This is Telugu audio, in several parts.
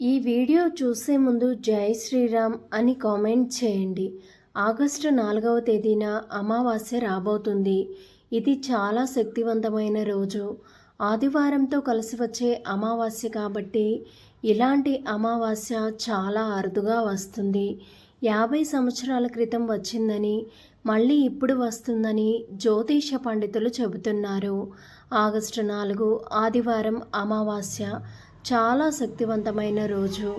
ఈ వీడియో చూసే ముందు జై శ్రీరామ్ అని కామెంట్ చేయండి. ఆగస్టు నాలుగవ తేదీన అమావాస్య రాబోతుంది. ఇది చాలా శక్తివంతమైన రోజు. ఆదివారంతో కలిసి వచ్చే అమావాస్య కాబట్టి ఇలాంటి అమావాస్య చాలా అరుదుగా వస్తుంది. యాభై సంవత్సరాల క్రితం వచ్చిందని మళ్ళీ ఇప్పుడు వస్తుందని జ్యోతిష పండితులు చెబుతున్నారు. ఆగస్టు నాలుగు ఆదివారం అమావాస్య. చాలా శక్తివంతమైన రోజు.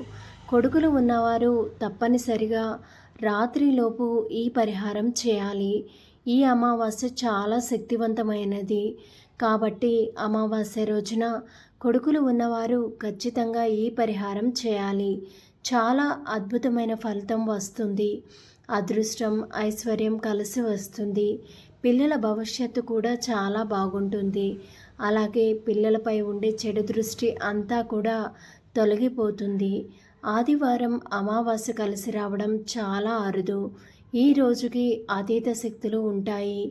కొడుకులు ఉన్నవారు తప్పనిసరిగా రాత్రిలోపు ఈ పరిహారం చేయాలి. ఈ అమావాస్య చాలా శక్తివంతమైనది. కాబట్టి అమావాస్య రోజున కొడుకులు ఉన్నవారు ఖచ్చితంగా ఈ పరిహారం చేయాలి. చాలా అద్భుతమైన ఫలితం వస్తుంది. అదృష్టం ఐశ్వర్యం కలిసి వస్తుంది. పిల్లల భవిష్యత్తు కూడా చాలా బాగుంటుంది. అలాగే పిల్లలపై ఉండే చెడు దృష్టి అంతా కూడా తొలగిపోతుంది. ఆదివారం అమావాస్య కలిసి రావడం చాలా అరుదు. ఈ రోజుకి అతీత శక్తులు ఉంటాయి.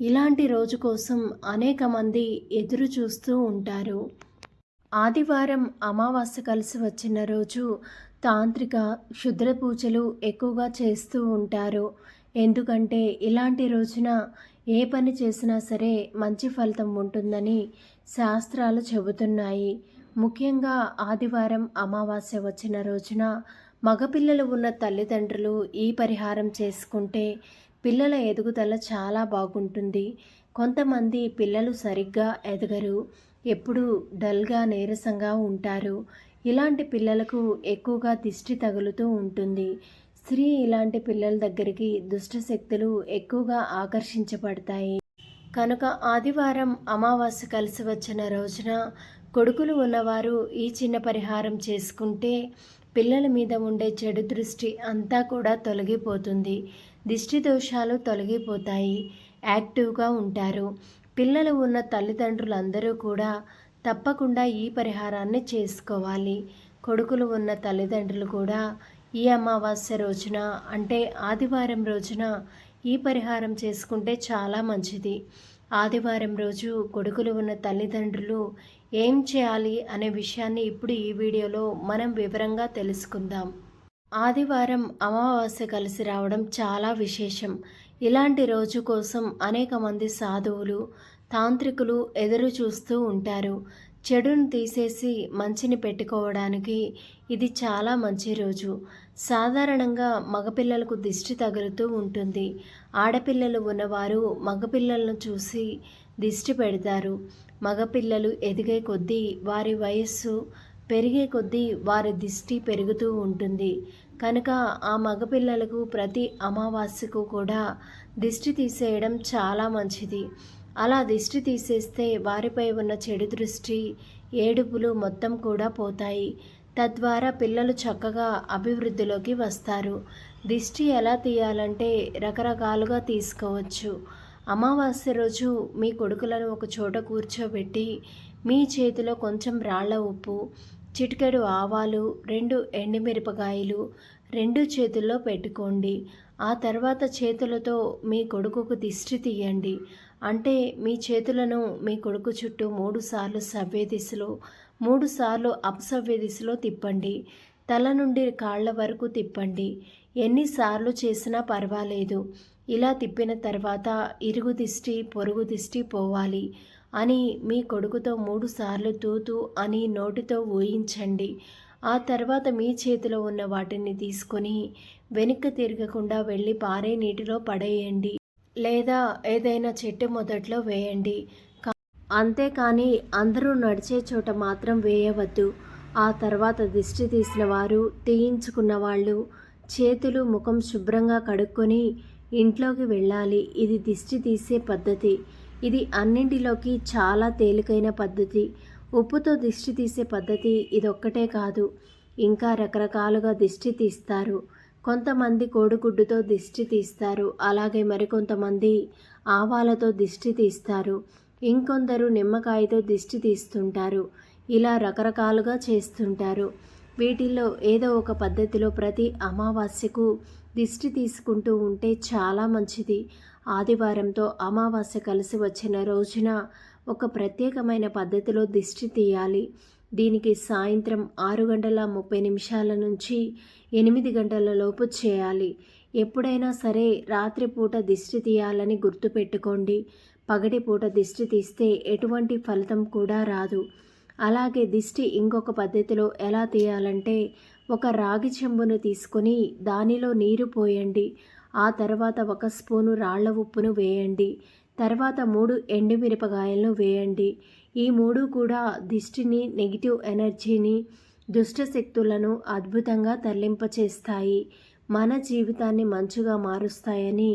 ఇలాంటి రోజు కోసం అనేక మంది ఎదురు చూస్తూ ఉంటారు. ఆదివారం అమావాస్య కలిసి వచ్చిన రోజు తాంత్రిక క్షుద్ర పూజలు ఎక్కువగా చేస్తూ ఉంటారు. ఎందుకంటే ఇలాంటి రోజున ఏ పని చేసినా సరే మంచి ఫలితం ఉంటుందని శాస్త్రాలు చెబుతున్నాయి. ముఖ్యంగా ఆదివారం అమావాస్య వచ్చిన రోజున మగపిల్లలు ఉన్న తల్లిదండ్రులు ఈ పరిహారం చేసుకుంటే పిల్లల ఎదుగుదల చాలా బాగుంటుంది. కొంతమంది పిల్లలు సరిగ్గా ఎదగరు ఎప్పుడూ డల్గా నీరసంగా ఉంటారు. ఇలాంటి పిల్లలకు ఎక్కువగా దిష్టి తగులుతూ ఉంటుంది. స్త్రీ ఇలాంటి పిల్లల దగ్గరికి దుష్టశక్తులు ఎక్కువగా ఆకర్షించబడతాయి. కనుక ఆదివారం అమావాస్య కలిసి వచ్చిన రోజున కొడుకులు ఉన్నవారు ఈ చిన్న పరిహారం చేసుకుంటే పిల్లల మీద ఉండే చెడు దృష్టి అంతా కూడా తొలగిపోతుంది. దిష్టి దోషాలు తొలగిపోతాయి. యాక్టివ్గా ఉంటారు. పిల్లలు ఉన్న తల్లిదండ్రులందరూ కూడా తప్పకుండా ఈ పరిహారాన్ని చేసుకోవాలి. కొడుకులు ఉన్న తల్లిదండ్రులు కూడా ఈ అమావాస్య రోజున అంటే ఆదివారం రోజున ఈ పరిహారం చేసుకుంటే చాలా మంచిది. ఆదివారం రోజు కొడుకులు ఉన్న తల్లిదండ్రులు ఏం చేయాలి అనే విషయాన్ని ఇప్పుడు ఈ వీడియోలో మనం వివరంగా తెలుసుకుందాం. ఆదివారం అమావాస్య కలిసి రావడం చాలా విశేషం. ఇలాంటి రోజు కోసం అనేక మంది సాధువులు తాంత్రికులు ఎదురు చూస్తూ ఉంటారు. చెడును తీసేసి మంచిని పెట్టుకోవడానికి ఇది చాలా మంచి రోజు. సాధారణంగా మగపిల్లలకు దిష్టి తగులుతూ ఉంటుంది. ఆడపిల్లలు ఉన్నవారు మగపిల్లలను చూసి దిష్టి పెడతారు. మగపిల్లలు ఎదిగే కొద్దీ వారి వయస్సు పెరిగే కొద్దీ వారి దిష్టి పెరుగుతూ ఉంటుంది. కనుక ఆ మగపిల్లలకు ప్రతి అమావాస్యకు కూడా దిష్టి తీసేయడం చాలా మంచిది. అలా దిష్టి తీసేస్తే వారిపై ఉన్న చెడు దృష్టి ఏడుపులు మొత్తం కూడా పోతాయి. తద్వారా పిల్లలు చక్కగా అభివృద్ధిలోకి వస్తారు. దిష్టి ఎలా తీయాలంటే రకరకాలుగా తీసుకోవచ్చు. అమావాస్య రోజు మీ కొడుకులను ఒక చోట కూర్చోబెట్టి మీ చేతిలో కొంచెం రాళ్ళ ఉప్పు చిటికెడు ఆవాలు రెండు ఎండుమిరపకాయలు రెండు చేతుల్లో పెట్టుకోండి. ఆ తర్వాత చేతులతో మీ కొడుకుకు దిష్టి తీయండి. అంటే మీ చేతులను మీ కొడుకు చుట్టూ మూడుసార్లు సవ్య దిశలో మూడుసార్లు అపసవ్య దిశలో తిప్పండి. తల నుండి కాళ్ళ వరకు తిప్పండి. ఎన్నిసార్లు చేసినా పర్వాలేదు. ఇలా తిప్పిన తర్వాత ఇరుగు దిష్టి పొరుగు దిష్టి పోవాలి అని మీ కొడుకుతో మూడుసార్లు తూతు తూతూ అని నోటితో ఊహించండి. ఆ తర్వాత మీ చేతిలో ఉన్న వాటిని తీసుకొని వెనక్కి తిరగకుండా వెళ్ళి పారే నీటిలో పడేయండి. లేదా ఏదైనా చెట్టు మొదట్లో వేయండి. అంతేకాని అందరూ నడిచే చోట మాత్రం వేయవద్దు. ఆ తర్వాత దిష్టి తీసిన వారు తీయించుకున్న వాళ్ళు చేతులు ముఖం శుభ్రంగా కడుక్కొని ఇంట్లోకి వెళ్ళాలి. ఇది దిష్టి తీసే పద్ధతి. ఇది అన్నింటిలోకి చాలా తేలికైన పద్ధతి. ఉప్పుతో దిష్టి తీసే పద్ధతి ఇదొక్కటే కాదు. ఇంకా రకరకాలుగా దిష్టి తీస్తారు. కొంతమంది కోడిగుడ్డుతో దిష్టి తీస్తారు. అలాగే మరికొంతమంది ఆవాలతో దిష్టి తీస్తారు. ఇంకొందరు నిమ్మకాయతో దిష్టి తీస్తుంటారు. ఇలా రకరకాలుగా చేస్తుంటారు. వీటిల్లో ఏదో ఒక పద్ధతిలో ప్రతి అమావాస్యకు దిష్టి తీసుకుంటూ ఉంటే చాలా మంచిది. ఆదివారంతో అమావాస్య కలిసి వచ్చిన రోజున ఒక ప్రత్యేకమైన పద్ధతిలో దిష్టి తీయాలి. దీనికి సాయంత్రం ఆరు గంటల ముప్పై నిమిషాల నుంచి ఎనిమిది గంటల లోపు చేయాలి. ఎప్పుడైనా సరే రాత్రిపూట దిష్టి తీయాలని గుర్తుపెట్టుకోండి పగటిపూట దిష్టి తీస్తే ఎటువంటి ఫలితం కూడా రాదు. అలాగే దిష్టి ఇంకొక పద్ధతిలో ఎలా తీయాలంటే ఒక రాగి చెంబును తీసుకొని దానిలో నీరు పోయండి. ఆ తర్వాత ఒక స్పూను రాళ్ళ ఉప్పును వేయండి. తర్వాత మూడు ఎండుమిరపకాయలను వేయండి. ఈ మూడు కూడా దిష్టిని నెగిటివ్ ఎనర్జీని దుష్ట శక్తులను అద్భుతంగా తరలింపచేస్తాయి. మన జీవితాన్ని మంచుగా మారుస్తాయని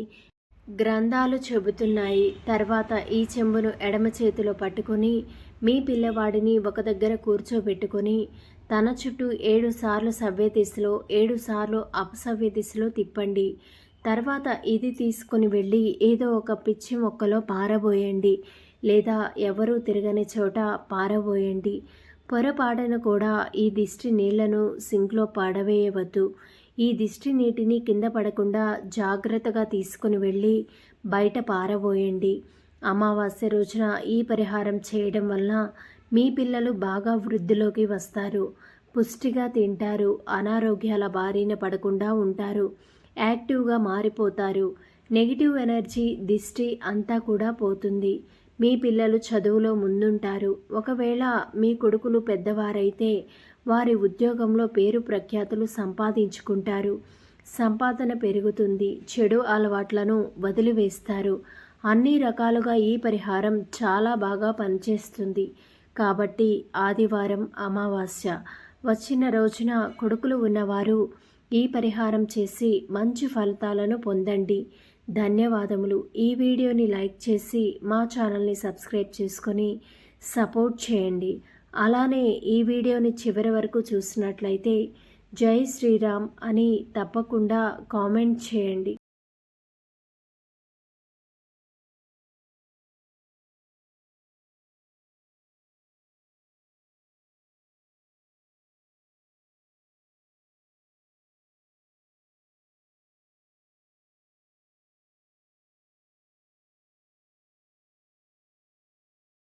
గ్రంథాలు చెబుతున్నాయి. తర్వాత ఈ చెంబును ఎడమ చేతిలో పట్టుకొని మీ పిల్లవాడిని ఒక దగ్గర కూర్చోబెట్టుకొని తన చుట్టూ ఏడు సార్లు సవ్య దిశలో ఏడు సార్లు అపసవ్య దిశలో తిప్పండి. తర్వాత ఇది తీసుకుని వెళ్ళి ఏదో ఒక పిచ్చి మొక్కలో పారబోయండి. లేదా ఎవరూ తిరగని చోట పారబోయండి. పొరపాటున కూడా ఈ దిష్టి నీళ్ళను సింక్లో పాడవేయవద్దు. ఈ దిష్టి నీటిని కింద పడకుండా జాగ్రత్తగా తీసుకుని వెళ్ళి బయట పారబోయండి. అమావాస్య రోజున ఈ పరిహారం చేయడం వల్ల మీ పిల్లలు బాగా వృద్ధిలోకి వస్తారు. పుష్టిగా తింటారు. అనారోగ్యాల బారిన పడకుండా ఉంటారు. యాక్టివ్గా మారిపోతారు. నెగిటివ్ ఎనర్జీ దిష్టి అంతా కూడా పోతుంది. మీ పిల్లలు చదువులో ముందుంటారు. ఒకవేళ మీ కొడుకులు పెద్దవారైతే వారి ఉద్యోగంలో పేరు ప్రఖ్యాతులు సంపాదించుకుంటారు. సంపాదన పెరుగుతుంది. చెడు అలవాట్లను వదిలివేస్తారు. అన్ని రకాలుగా ఈ పరిహారం చాలా బాగా పనిచేస్తుంది. కాబట్టి ఆదివారం అమావాస్య. వచ్చిన రోజున కొడుకులు ఉన్నవారు ఈ పరిహారం చేసి మంచి ఫలితాలను పొందండి. ధన్యవాదములు. ఈ వీడియోని లైక్ చేసి మా ఛానల్ని సబ్స్క్రైబ్ చేసుకొని సపోర్ట్ చేయండి. అలానే ఈ వీడియోని చివరి వరకు చూసినట్లయితే జై శ్రీరామ్ అని తప్పకుండా కామెంట్ చేయండి.